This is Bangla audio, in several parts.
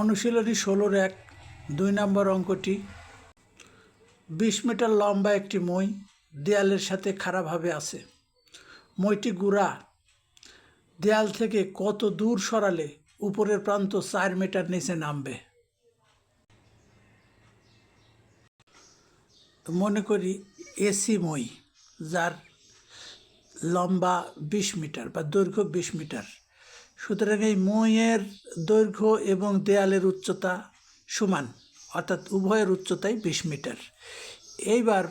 অনুশীলনী ষোলোর এক, দুই নম্বর অঙ্কটি। বিশ মিটার লম্বা একটি মই দেয়ালের সাথে খারাপভাবে আছে। মইটি গুড়া। দেয়াল থেকে কত দূর সরালে উপরের প্রান্ত চার মিটার নিচে নামবে। মনে করি এসি মই, যার লম্বা বিশ মিটার বা দৈর্ঘ্য বিশ মিটার। সুতরাং এই মইয়ের দৈর্ঘ্য এবং দেয়ালের উচ্চতা সমান, অর্থাৎ উভয়ের উচ্চতাই বিশ মিটার। এইবার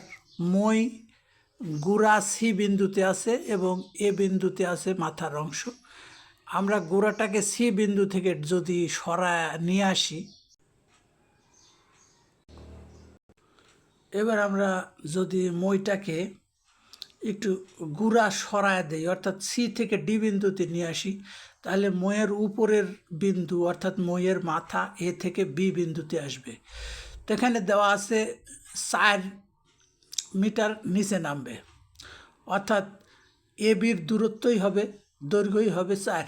মই গুড়া সি বিন্দুতে আছে এবং এ বিন্দুতে আছে মাথার অংশ। আমরা গোড়াটাকে সি বিন্দু থেকে যদি সরা নিয়ে আসি। এবার আমরা যদি মইটাকে একটু গুড়া সরায় দেই, অর্থাৎ সি থেকে ডি বিন্দুতে নিয়ে আসি। তাহলে ময়ের উপরের বিন্দু, অর্থাৎ ময়ের মাথা এ থেকে বি বিন্দুতে আসবে। তো এখানে দেওয়া আছে চার মিটার নিচে নামবে। অর্থাৎ এ বির দূরত্বই হবে, দৈর্ঘ্যই হবে চার।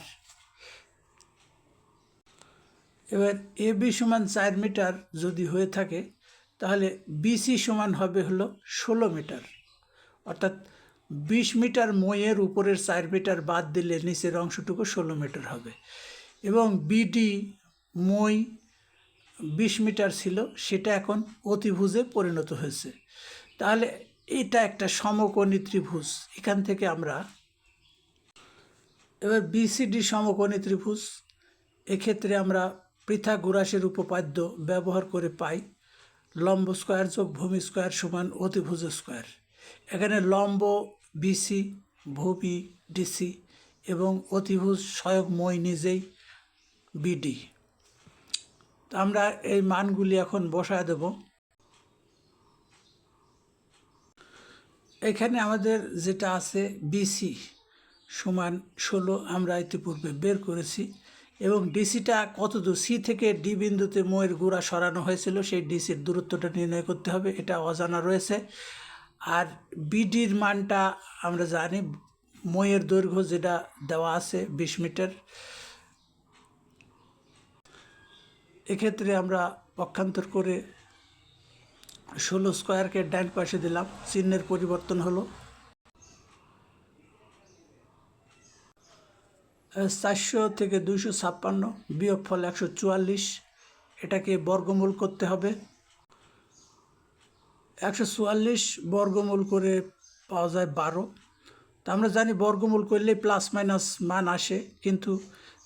এবার এ বি সমান চার মিটার যদি হয়ে থাকে, তাহলে বিসি সমান হবে হলো ষোলো মিটার। অর্থাৎ বিশ মিটার মইয়ের উপরের চার মিটার বাদ দিলে নিচের অংশটুকু ষোলো মিটার হবে। এবং বিডি মই বিশ মিটার ছিল, সেটা এখন অতিভুজে পরিণত হয়েছে। তাহলে এটা একটা সমকোণী ত্রিভুজ এখান থেকে আমরা এবার বিসিডি সমকোণী ত্রিভুজ এক্ষেত্রে আমরা পৃথাগোরাসের উপপাদ্য ব্যবহার করে পাই। লম্ব স্কোয়ার যোগ ভূমি স্কোয়ার সমান অতিভুজ স্কোয়ার। এখানে লম্ব বিসি ভূমি ডিসি এবং অতিভুজ সয়ক মই নিজেই বিডি। আমরা এই মানগুলি এখন বসায় দেব। এখানে আমাদের যেটা আছে বিসি সমান ষোলো আমরা ইতিপূর্বে বের করেছি এবং ডিসিটা কত দূর? সি থেকে ডি বিন্দুতে ময়ের গুঁড়া সরানো হয়েছিল, সেই ডিসির দূরত্বটা নির্ণয় করতে হবে, এটা অজানা রয়েছে। আর বিডির মানটা আমরা জানি ময়ের দৈর্ঘ্য যেটা দেওয়া আছে বিশ মিটার। এক্ষেত্রে আমরা পক্ষান্তর করে ষোলো স্কোয়ারকে ডান পাশে দিলাম, চিহ্নের পরিবর্তন হলো। চারশো থেকে দুইশো ছাপ্পান্ন বিয়োগ ফল একশো চুয়াল্লিশ, এটাকে বর্গমূল করতে হবে। একশো চুয়াল্লিশ বর্গমূল করে পাওয়া যায় বারো। তা আমরা জানি বর্গমূল করলে প্লাস মাইনাস মান আসে, কিন্তু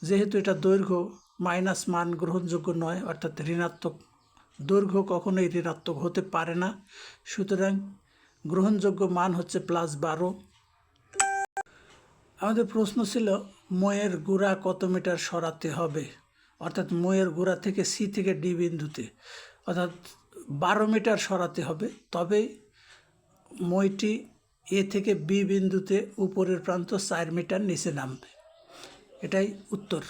যেহেতু এটা দৈর্ঘ্য, মাইনাস মান গ্রহণযোগ্য নয়, অর্থাৎ ঋণাত্মক দৈর্ঘ্য কখনোই ঋণাত্মক হতে পারে না। সুতরাং গ্রহণযোগ্য মান হচ্ছে প্লাস বারো। আমাদের প্রশ্ন ছিল ময়ের গুড়া কত মিটার সরাতে হবে? অর্থাৎ ময়ের গুড়া থেকে সি থেকে ডি বিন্দুতে। অর্থাৎ বারো মিটার সরাতে হবে, তবে মইটি এ থেকে বি বিন্দুতে উপরের প্রান্ত চার মিটার নিচে নামবে। এটাই উত্তর।